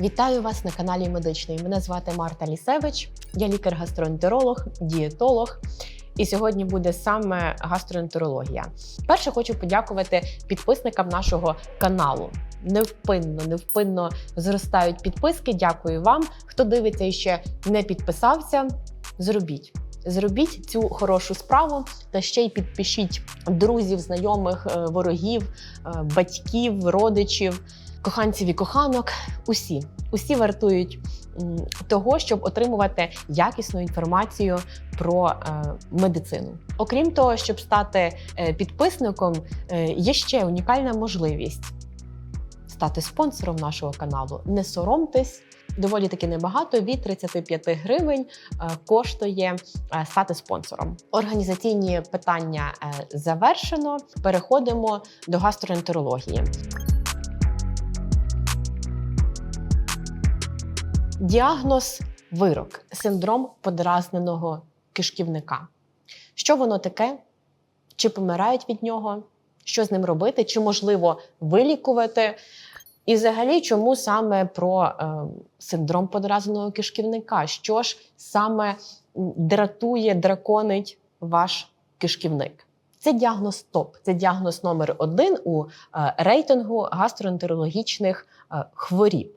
Вітаю вас на каналі Медичний. Мене звати Марта Лісевич. Я лікар-гастроентеролог, дієтолог. І сьогодні буде саме гастроентерологія. Перше хочу подякувати підписникам нашого каналу. Невпинно, невпинно зростають підписки. Дякую вам. Хто дивиться і ще не підписався, зробіть. Зробіть цю хорошу справу та ще й підпишіть друзів, знайомих, е, ворогів, е, батьків, родичів, коханців і коханок. Усі, усі вартують того, щоб отримувати якісну інформацію про е, медицину. Окрім того, щоб стати е, підписником, е, є ще унікальна можливість стати спонсором нашого каналу. Не соромтесь. Доволі таки небагато від 35 гривень коштує стати спонсором. Організаційні питання завершено. Переходимо до гастроентерології. Діагноз вирок синдром подразненого кишківника. Що воно таке? Чи помирають від нього? Що з ним робити? Чи можливо вилікувати? І взагалі, чому саме про е, синдром подразненого кишківника? Що ж саме дратує, драконить ваш кишківник? Це діагноз ТОП, це діагноз номер один у е, рейтингу гастроентерологічних е, хворіб.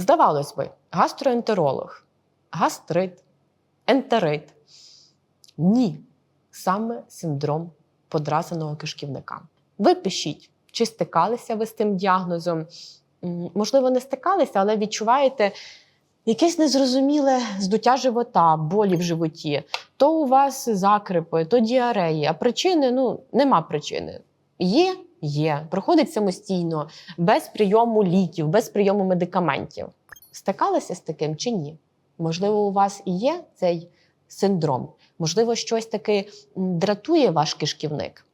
Здавалось би, гастроентеролог, гастрит, ентерит. Ні, саме синдром подразненого кишківника. Ви пишіть, чи стикалися ви з тим діагнозом? Можливо, не стикалися, але відчуваєте якесь незрозуміле здуття живота, болі в животі. То у вас закрипи, то діареї, а причини ну, нема причини. Є, є, проходить самостійно, без прийому ліків, без прийому медикаментів. Стикалися з таким чи ні? Можливо, у вас і є цей синдром, можливо, щось таки дратує ваш кишківник.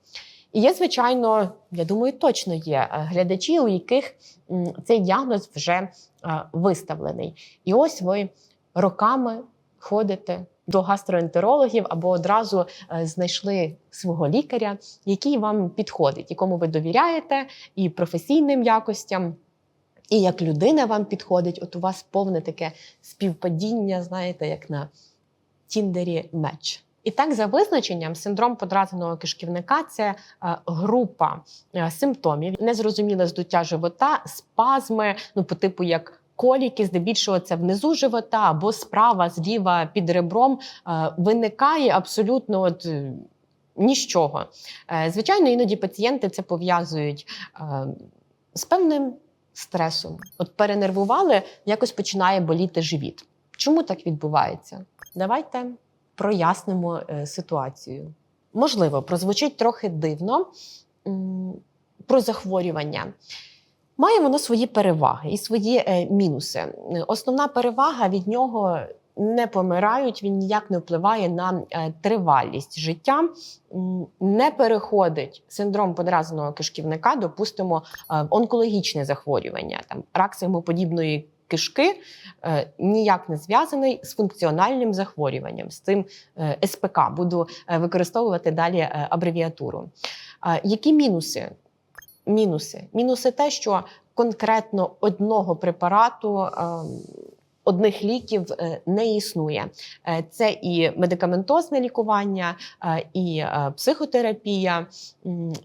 І є, звичайно, я думаю, точно є е, глядачі, у яких цей діагноз вже е, виставлений. І ось ви роками ходите до гастроентерологів або одразу е, знайшли свого лікаря, який вам підходить, якому ви довіряєте, і професійним якостям. І як людина вам підходить, от у вас повне таке співпадіння, знаєте, як на Тіндері меч. І так, за визначенням, синдром подразненого кишківника це е, група е, симптомів, незрозуміле здуття живота, спазми, ну по типу як коліки, здебільшого це внизу живота або справа, зліва під ребром е, виникає абсолютно от. е, Ні з чого. Е, Звичайно, іноді пацієнти це пов'язують з певним стресом. От перенервували, якось починає боліти живіт. Чому так відбувається? Давайте прояснимо ситуацію. Можливо, прозвучить трохи дивно про захворювання. Має воно свої переваги і свої е, мінуси. Основна перевага від нього не помирають, він ніяк не впливає на е, тривалість життя, не переходить синдром подразненого кишківника, допустимо, е, онкологічне захворювання, там рак сигмоподібної кишки ніяк не зв'язаний з функціональним захворюванням, з цим СПК. Буду використовувати далі абревіатуру. Які мінуси? Мінуси. Мінуси те, що конкретно одного препарату. е, Одних ліків е, не існує. Е, Це і медикаментозне лікування, е, і психотерапія,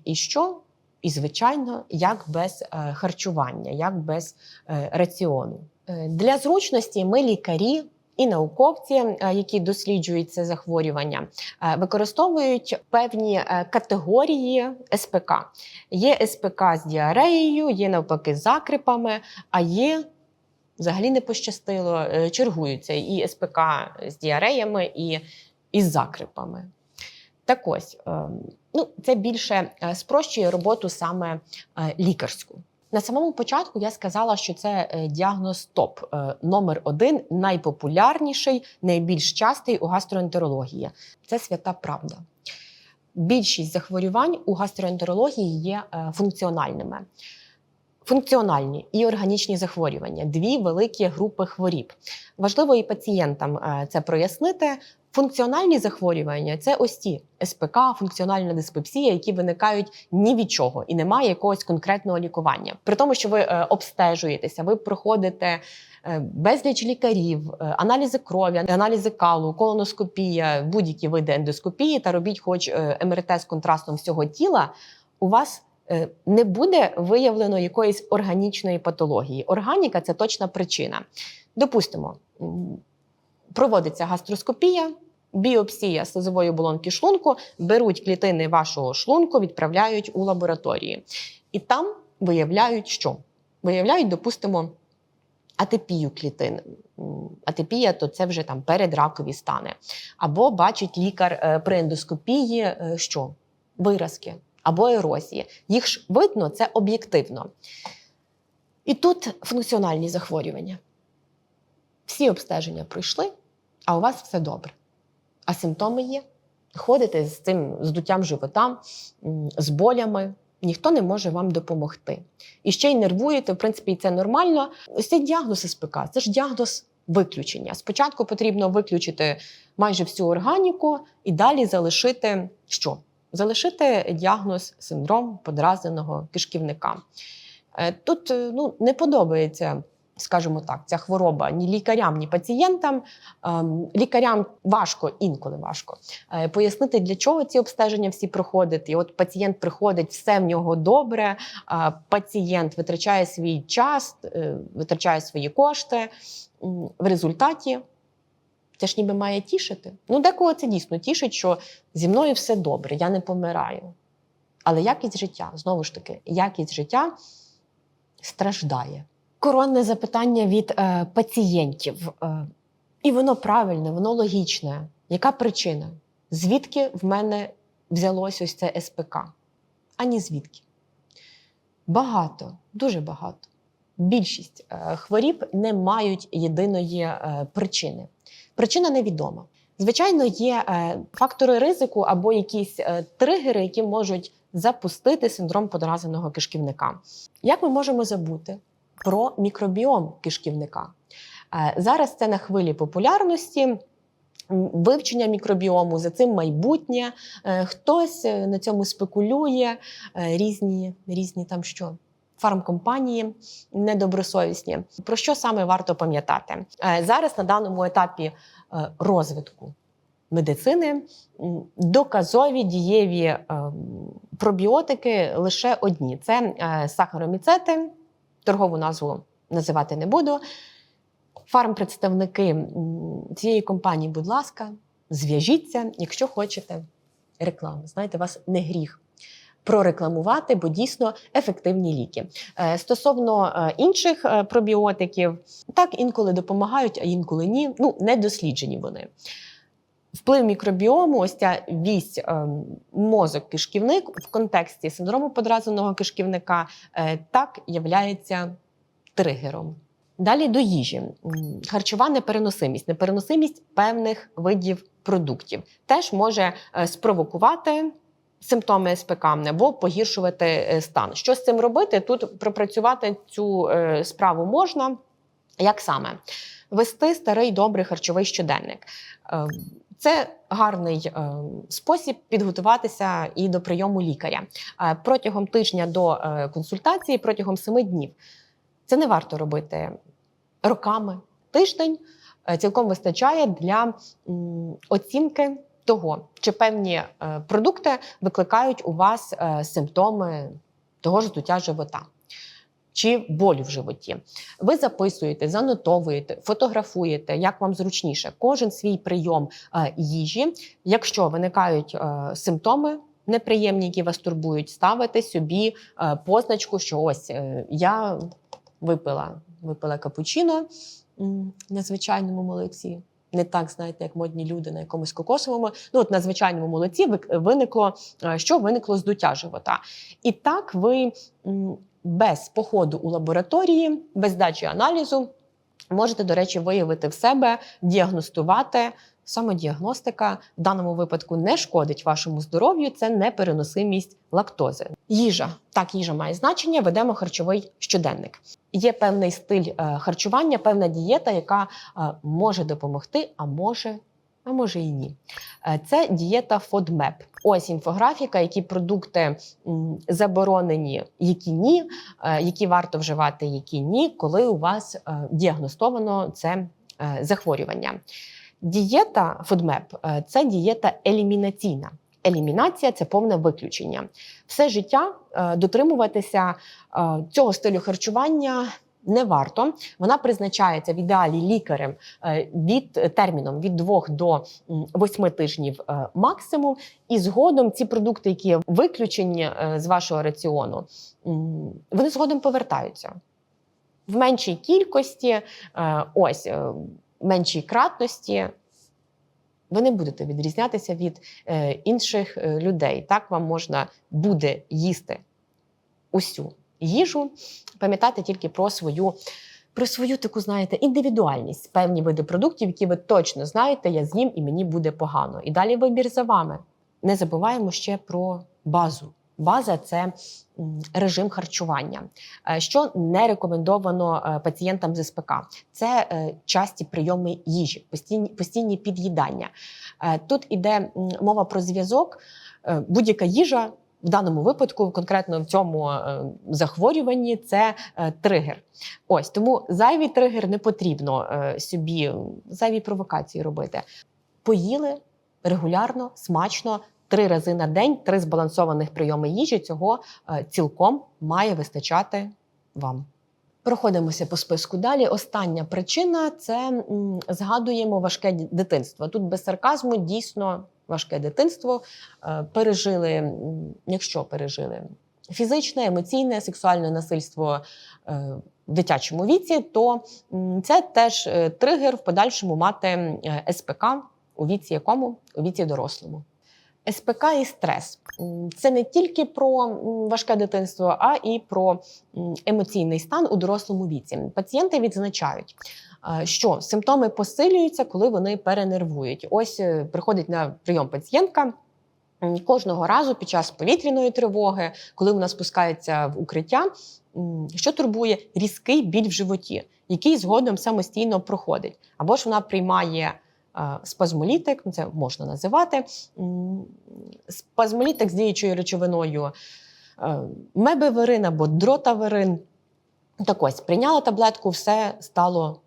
і що? І, звичайно, як без харчування, як без раціону. Для зручності ми лікарі. І науковці, е, які досліджують це захворювання, е, використовують певні е, категорії СПК. Є СПК з діареєю, є навпаки з закрипами, а є взагалі не пощастило, чергуються і СПК з діареями, і із закрипами. Так ось, е, ну, це більше спрощує роботу саме лікарську. На самому початку я сказала, що це е, діагноз ТОП е, номер один, найпопулярніший, найбільш частий у гастроентерології. Це свята правда. Більшість захворювань у гастроентерології є е, функціональними. Функціональні і органічні захворювання дві великі групи хворіб. Важливо і пацієнтам це прояснити. Функціональні захворювання це ось ті СПК, функціональна диспепсія, які виникають ні від чого і немає якогось конкретного лікування. При тому, що ви е, обстежуєтеся, ви проходите е, безліч лікарів, е, аналізи крові, аналізи калу, колоноскопія, будь-які види ендоскопії та робіть, хоч МРТ з контрастом всього тіла. У вас не буде виявлено якоїсь органічної патології. Органіка це точна причина. Допустимо, проводиться гастроскопія, біопсія слизової оболонки шлунку, беруть клітини вашого шлунку, відправляють у лабораторії. І там виявляють, що? Виявляють, допустимо, атипію клітин. М, Атипія то це вже там передракові стани. Або бачить лікар е, при ендоскопії, е, що? Виразки або ерозії. Їх ж видно, це об'єктивно. І тут функціональні захворювання. Всі обстеження пройшли, а у вас все добре. А симптоми є. Ходите з цим здуттям живота, з болями, ніхто не може вам допомогти. І ще й нервуєте, в принципі, і це нормально. Ось цей діагноз СПК це ж діагноз виключення. Спочатку потрібно виключити майже всю органіку і далі залишити що? Залишити діагноз синдром подразненого кишківника. Е, Тут е, ну, не подобається, скажімо так, ця хвороба ні лікарям, ні пацієнтам. Ем, Лікарям важко, інколи важко е, пояснити, для чого ці обстеження всі проходять. І от пацієнт приходить, все в нього добре. Пацієнт витрачає свій час, е, витрачає свої кошти. В результаті це ж ніби має тішити. Ну, декого це дійсно тішить, що зі мною все добре, я не помираю. Але якість життя, знову ж таки, якість життя страждає. Коронне запитання від е, пацієнтів. Е, і воно правильне, воно логічне. Яка причина? Звідки в мене взялось ось це СПК? Ані звідки. Багато, дуже багато. Більшість е, хворіб не мають єдиної е, причини. Причина невідома. Звичайно, є е, фактори ризику або якісь е, тригери, які можуть запустити синдром подразненого кишківника. Як ми можемо забути про мікробіом кишківника? Е, Зараз це на хвилі популярності. Вивчення мікробіому за цим майбутнє. Е, Хтось е, на цьому спекулює, різні, різні там що. Фармкомпанії недобросовісні. Про що саме варто пам'ятати? Зараз на даному етапі розвитку медицини доказові дієві е, пробіотики лише одні: це сахароміцети, торгову назву називати не буду. Фармпредставники цієї компанії, будь ласка, зв'яжіться, якщо хочете реклами. Знаєте, вас не гріх прорекламувати, бо дійсно ефективні ліки. Е, Стосовно е, інших е, пробіотиків, так інколи допомагають, а інколи ні. Ну, не досліджені вони. Вплив мікробіому, ось ця вісь ем, мозок кишківник в контексті синдрому подразненого кишківника е, так являється тригером. Далі до їжі. Харчова непереносимість, непереносимість певних видів продуктів теж може е, спровокувати симптоми СПК або погіршувати е, стан. Що з цим робити? Тут пропрацювати цю е, справу можна. Як саме? Вести старий добрий харчовий щоденник. Е, Це гарний е, спосіб підготуватися і до прийому лікаря Е, протягом тижня до консультації, протягом семи днів. Це не варто робити роками. Тиждень цілком вистачає для оцінки того, чи певні продукти викликають у вас симптоми того ж здуття живота. Чи болю в животі. Ви записуєте, занотовуєте, фотографуєте, як вам зручніше, кожен свій прийом е, їжі. Якщо виникають е, симптоми неприємні, які вас турбують, ставите собі е, позначку, що ось я випила, випила капучино на звичайному молоці. Не так, знаєте, як модні люди на якомусь кокосовому. Ну, от на звичайному молоці виникло, що виникло здуття живота. І так ви без походу у лабораторії, без дачі аналізу можете, до речі, виявити в себе, діагностувати. Самодіагностика в даному випадку не шкодить вашому здоров'ю, це непереносимість лактози. Їжа так, їжа має значення. Ведемо харчовий щоденник. Є певний стиль е, харчування, певна дієта, яка е, може допомогти, а може а може і ні. Е, Це дієта FODMAP. Ось інфографіка, які продукти заборонені, які ні, е, які варто вживати, які ні, коли у вас е, діагностовано це захворювання. Дієта FODMAP – це дієта елімінаційна. Елімінація це повне виключення. Все життя дотримуватися цього стилю харчування не варто. Вона призначається в ідеалі лікарем е, від е, терміном від 2 до 8 тижнів е, максимум. І згодом ці продукти, які виключені з вашого раціону, вони згодом повертаються в меншій кількості, ось меншій кратності. Ви не будете відрізнятися від інших людей. Так вам можна буде їсти усю їжу, пам'ятати тільки про свою, про свою таку, знаєте, індивідуальність, певні види продуктів, які ви точно знаєте, я з'їм і мені буде погано. І далі вибір за вами. Не забуваємо ще про базу. База це режим харчування, е, що не рекомендовано е, пацієнтам з СПК. Це е, часті прийоми їжі, постійні, постійні під'їдання. Тут іде мова про зв'язок. Будь-яка їжа в даному випадку, конкретно в цьому е, захворюванні, це е, тригер. Ось тому зайвий тригер не потрібно е, собі зайві провокації робити. Поїли регулярно, смачно. Три рази на день, три збалансованих прийоми їжі. Цього цілком має вистачати вам. Проходимося по списку далі. Остання причина це згадуємо важке дитинство. Тут без сарказму дійсно важке дитинство. Е, Пережили, якщо пережили фізичне, емоційне, сексуальне насильство е, в дитячому віці, то це теж е, тригер в подальшому мати СПК у віці якому? У віці дорослому. СПК і стрес це не тільки про важке дитинство, а і про емоційний стан у дорослому віці. Пацієнти відзначають, що симптоми посилюються, коли вони перенервують. Ось е, приходить на прийом пацієнтка. Кожного разу під час повітряної тривоги, коли вона спускається в укриття, що турбує різкий біль в животі, який згодом самостійно проходить. Або ж вона приймає е, спазмолітик, ну, це можна називати. Спазмолітик з діючою речовиною е, мебеверин або дротаверин. Так ось, прийняла таблетку, все стало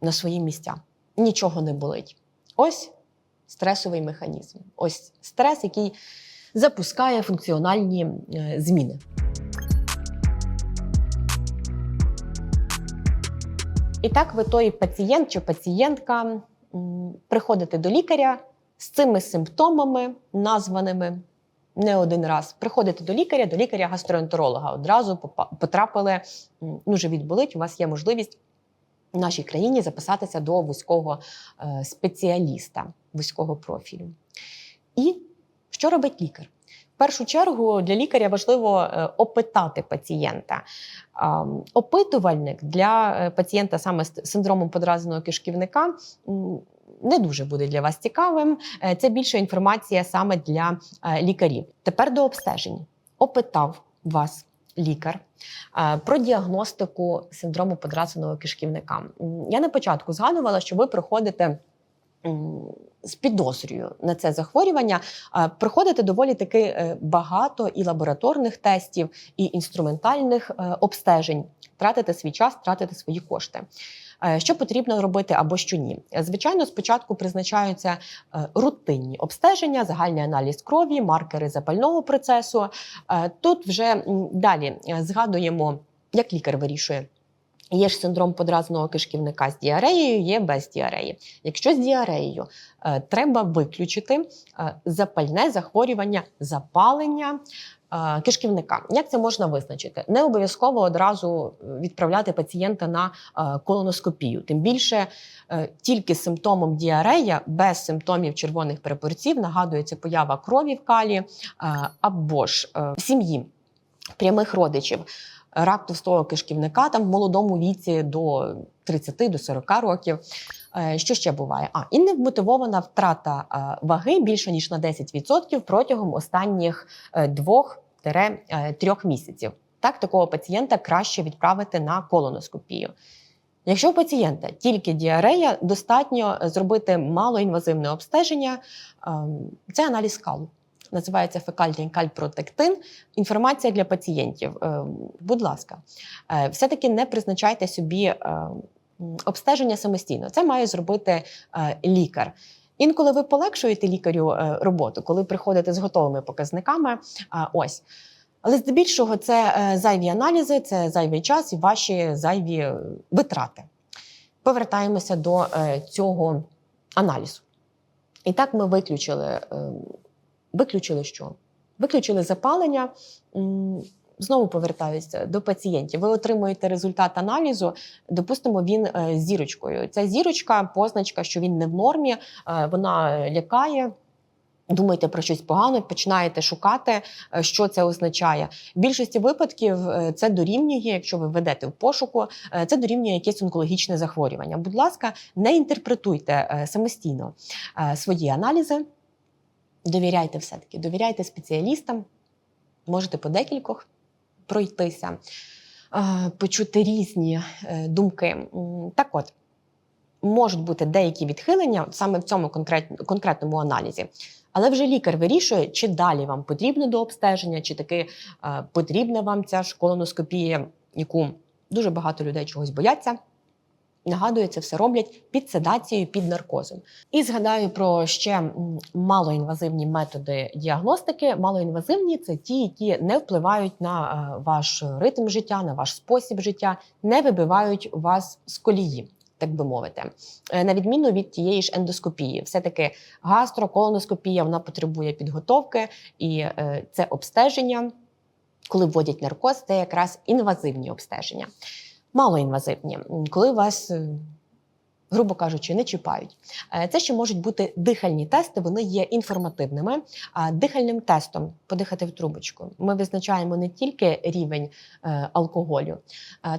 на свої місця. Нічого не болить. Ось стресовий механізм. Ось стрес, який запускає функціональні е, зміни. І так ви той пацієнт чи пацієнтка приходите до лікаря з цими симптомами, названими не один раз. Приходите до лікаря, до лікаря-гастроентеролога. Одразу потрапили, ну, живіт болить, у вас є можливість в нашій країні записатися до вузького е, спеціаліста, вузького профілю. І що робить лікар? В першу чергу для лікаря важливо е, опитати пацієнта. Опитувальник для е, пацієнта саме з синдромом подразненого кишківника не дуже буде для вас цікавим. Це більше інформація саме для лікарів. Тепер до обстежень. Опитав вас лікар е, про діагностику синдрому подразненого кишківника. Я на початку згадувала, що ви приходите. З підозрою на це захворювання проходити доволі таки е, багато і лабораторних тестів, і інструментальних е, обстежень. Тратите свій час, тратите свої кошти. Е, Що потрібно робити або що ні? Е, Звичайно, спочатку призначаються е, рутинні обстеження, загальний аналіз крові, маркери запального процесу. Тут вже далі згадуємо, як лікар вирішує. Є ж синдром подразного кишківника з діареєю, є без діареї. Якщо з діареєю, треба виключити запальне захворювання, запалення кишківника. Як це можна визначити? Не обов'язково одразу відправляти пацієнта на е, колоноскопію. Тим більше е, тільки симптомом діарея, без симптомів червоних препорців нагадується поява крові в калі е, або ж е, в сім'ї прямих родичів. Рак товстого кишківника там в молодому віці до 30 до 40 років. Е, Що ще буває? А і невмотивована втрата е, ваги більше ніж на 10% протягом останніх е, двох-трьох місяців. Так, такого пацієнта краще відправити на колоноскопію. Якщо у пацієнта тільки діарея, достатньо зробити малоінвазивне обстеження. Це аналіз скалу. Називається фекальний кальпротектин. Інформація для пацієнтів. Будь ласка, Е, все-таки не призначайте собі е, обстеження самостійно. Це має зробити е, лікар. Інколи ви полегшуєте лікарю е, роботу, коли приходите з готовими показниками. Ось. Але здебільшого це е, зайві аналізи, це зайвий час і ваші зайві витрати. Повертаємося до цього аналізу. І так ми виключили, е, виключили що? Виключили запалення. Знову повертаюся до пацієнтів. Ви отримуєте результат аналізу. Допустимо, він е, зірочкою. Ця зірочка, позначка, що він не в нормі, е, вона лякає. Думаєте про щось погане, починаєте шукати, е, що це означає. В більшості випадків е, це дорівнює, якщо ви ведете в пошуку, е, це дорівнює якесь онкологічне захворювання. Будь ласка, не інтерпретуйте е, самостійно е, свої аналізи. Довіряйте все-таки, довіряйте спеціалістам, можете по декількох пройтися, почути різні е, думки. Так от, можуть бути деякі відхилення саме в цьому конкретному аналізі. Але вже лікар вирішує, чи далі вам потрібно до обстеження, чи таки е, потрібна вам ця ж колоноскопія, яку дуже багато людей чогось бояться. Нагадую, це все роблять під седацією, під наркозом. І згадаю про ще малоінвазивні методи діагностики. Малоінвазивні це ті, які не впливають на е, ваш ритм життя, на ваш спосіб життя, не вибивають вас з колії. Так би мовити, Е, на відміну від тієї ж ендоскопії, все-таки гастроколоноскопія вона потребує підготовки, і е, це обстеження, коли вводять наркоз, це якраз інвазивні обстеження. Малоінвазивні, коли вас, е, грубо кажучи, не чіпають. Е, Це ще можуть бути дихальні тести, вони є інформативними. Дихальним тестом подихати в трубочку ми визначаємо не тільки рівень е, алкоголю.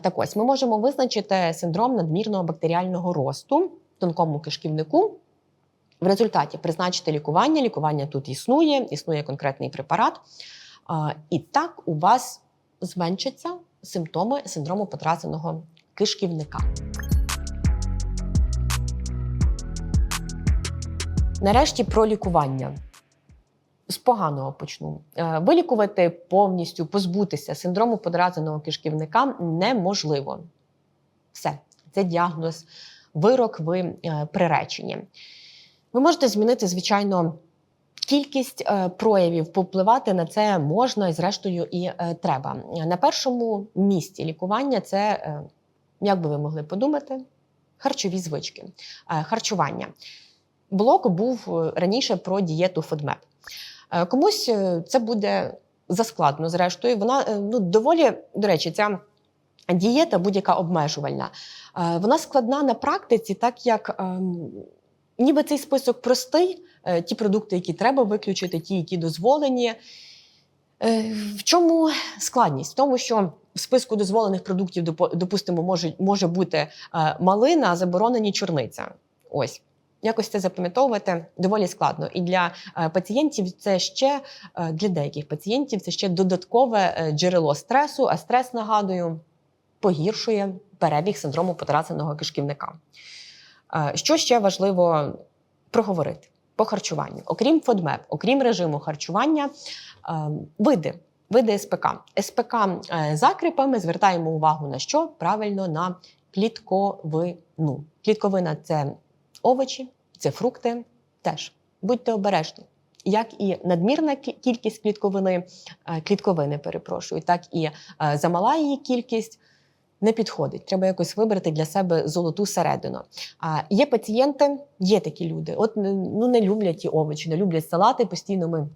Так ось ми можемо визначити синдром надмірного бактеріального росту в тонкому кишківнику. В результаті призначити лікування. Лікування тут існує, існує конкретний препарат. І так у вас зменшаться симптоми синдрому потрасеного кишківника. Нарешті про лікування. З поганого почну. Е, Вилікувати повністю, позбутися синдрому подразненого кишківника неможливо. Все, це діагноз, вирок, ви е, приречені. Ви можете змінити, звичайно, кількість е, проявів, повпливати на це можна і, зрештою, і е, треба. На першому місці лікування це, е, як би ви могли подумати, харчові звички, харчування. Блок був раніше про дієту. Е, Комусь це буде заскладно, зрештою. Вона ну, доволі, до речі, ця дієта будь-яка обмежувальна. Вона складна на практиці, так як ем, ніби цей список простий, е, ті продукти, які треба виключити, ті, які дозволені. Е, В чому складність? В тому, що в списку дозволених продуктів, допустимо, може, може бути е, малина, а заборонені чорниця. Ось. Якось це запам'ятовувати доволі складно. І для пацієнтів це ще для деяких пацієнтів це ще додаткове джерело стресу, а стрес, нагадую, погіршує перебіг синдрому потрасеного кишківника. Е, Що ще важливо проговорити по харчуванню? Окрім FODMAP, окрім режиму харчування, е, види. Види СПК. СПК е, закріпами звертаємо увагу на що? Правильно на клітковину. Клітковина це овочі, це фрукти. Теж будьте обережні. Як і надмірна кількість клітковини, клітковини, перепрошую, так і замала її кількість не підходить. Треба якось вибрати для себе золоту середину. А є пацієнти, є такі люди. От ну не люблять ті овочі, не люблять салати. Постійно ми.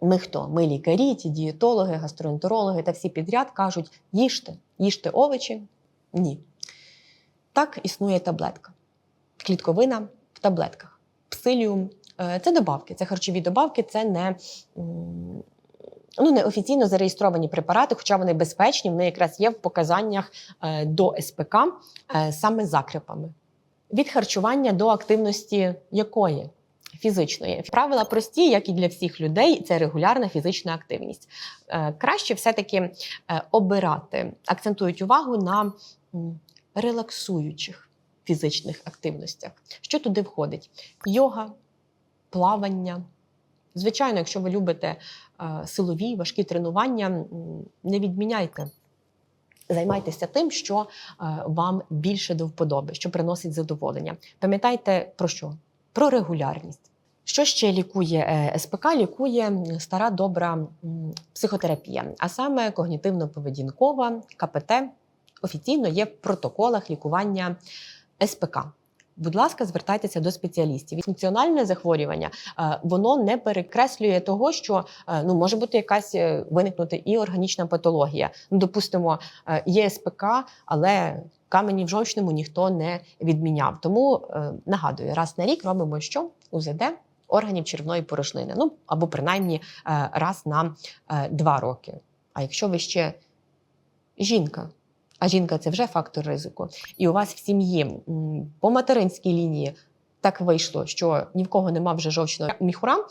Ми хто? Ми лікарі, ті дієтологи, гастроентерологи та всі підряд кажуть: їжте, їжте овочі. Ні. Так існує таблетка. Клітковина в таблетках. Псиліум Е, це добавки, це харчові добавки, це не, ну, не офіційно зареєстровані препарати, хоча вони безпечні, вони якраз є в показаннях е, до СПК е, саме закрепами. Від харчування до активності якої? Фізичної правила прості, як і для всіх людей, це регулярна фізична активність. Е, Краще все-таки обирати, акцентують увагу на релаксуючих фізичних активностях. Що туди входить? Йога, плавання. Звичайно, якщо ви любите е, силові важкі тренування, не відміняйте. Займайтеся тим, що е, вам більше до вподоби, що приносить задоволення. Пам'ятайте про що? Про регулярність. Що ще лікує е, СПК? Лікує стара добра психотерапія, а саме когнітивно-поведінкова КПТ офіційно є в протоколах лікування СПК. Будь ласка, звертайтеся до спеціалістів. Функціональне захворювання е, воно не перекреслює того, що е, ну може бути якась е, виникнути і органічна патологія. Ну, допустимо, є СПК, але камені в жовчному ніхто не відміняв. Тому нагадую, раз на рік робимо що УЗД органів червної порожнини. Ну або принаймні раз на два роки. А якщо ви ще жінка, а жінка це вже фактор ризику, і у вас в сім'ї по материнській лінії так вийшло, що ні в кого нема вже жовчного міхура,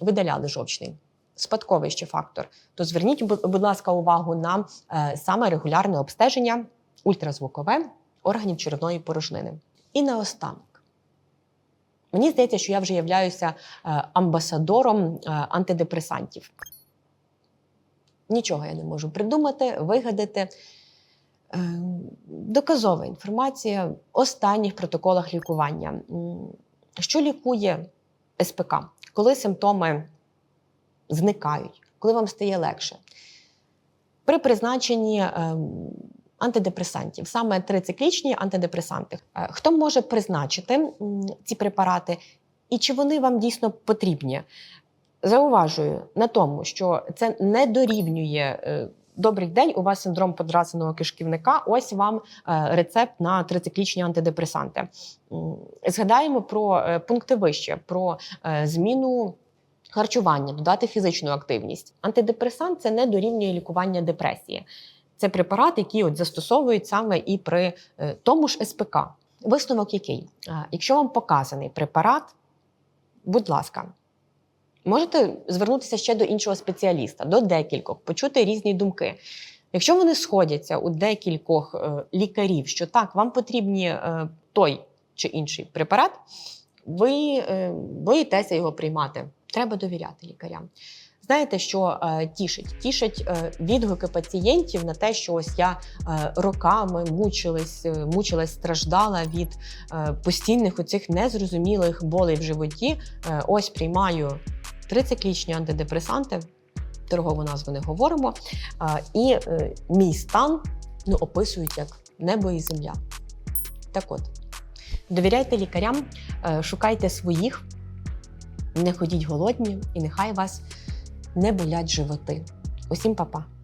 видаляли жовчний. Спадковий ще фактор. То зверніть, будь ласка, увагу на е, саме регулярне обстеження ультразвукове органів черевної порожнини. І наостанок. Мені здається, що я вже являюся е, амбасадором е, антидепресантів. Нічого я не можу придумати, вигадати. Е, Доказова інформація в останніх протоколах лікування. Що лікує СПК? Коли симптоми зникають, коли вам стає легше? При призначенні е, антидепресантів, саме трициклічні антидепресанти. Е, Хто може призначити ці препарати і чи вони вам дійсно потрібні? Зауважую на тому, що це не дорівнює. Добрий день, у вас синдром подразненого кишківника. Ось вам е, рецепт на трициклічні антидепресанти. Згадаємо про е, пункти вище, про е, зміну харчування, додати фізичну активність. Антидепресант це не дорівнює лікування депресії. Це препарат, який от застосовують саме і при тому ж СПК. Висновок який? Якщо вам показаний препарат, будь ласка, можете звернутися ще до іншого спеціаліста, до декількох, почути різні думки. Якщо вони сходяться у декількох е, лікарів, що так, вам потрібні е, той чи інший препарат, ви е, боїтеся його приймати. Треба довіряти лікарям. Знаєте, що е, тішить? Тішить е, відгуки пацієнтів на те, що ось я е, роками мучилась, мучилась, страждала від е, постійних оцих незрозумілих болей в животі. Е, ось приймаю трициклічні антидепресанти, торгову назву не говоримо. і е, мій стан ну, описують як небо і земля. Так от, довіряйте лікарям, е, шукайте своїх, не ходіть голодні, і нехай вас не болять животи. Усім па-па!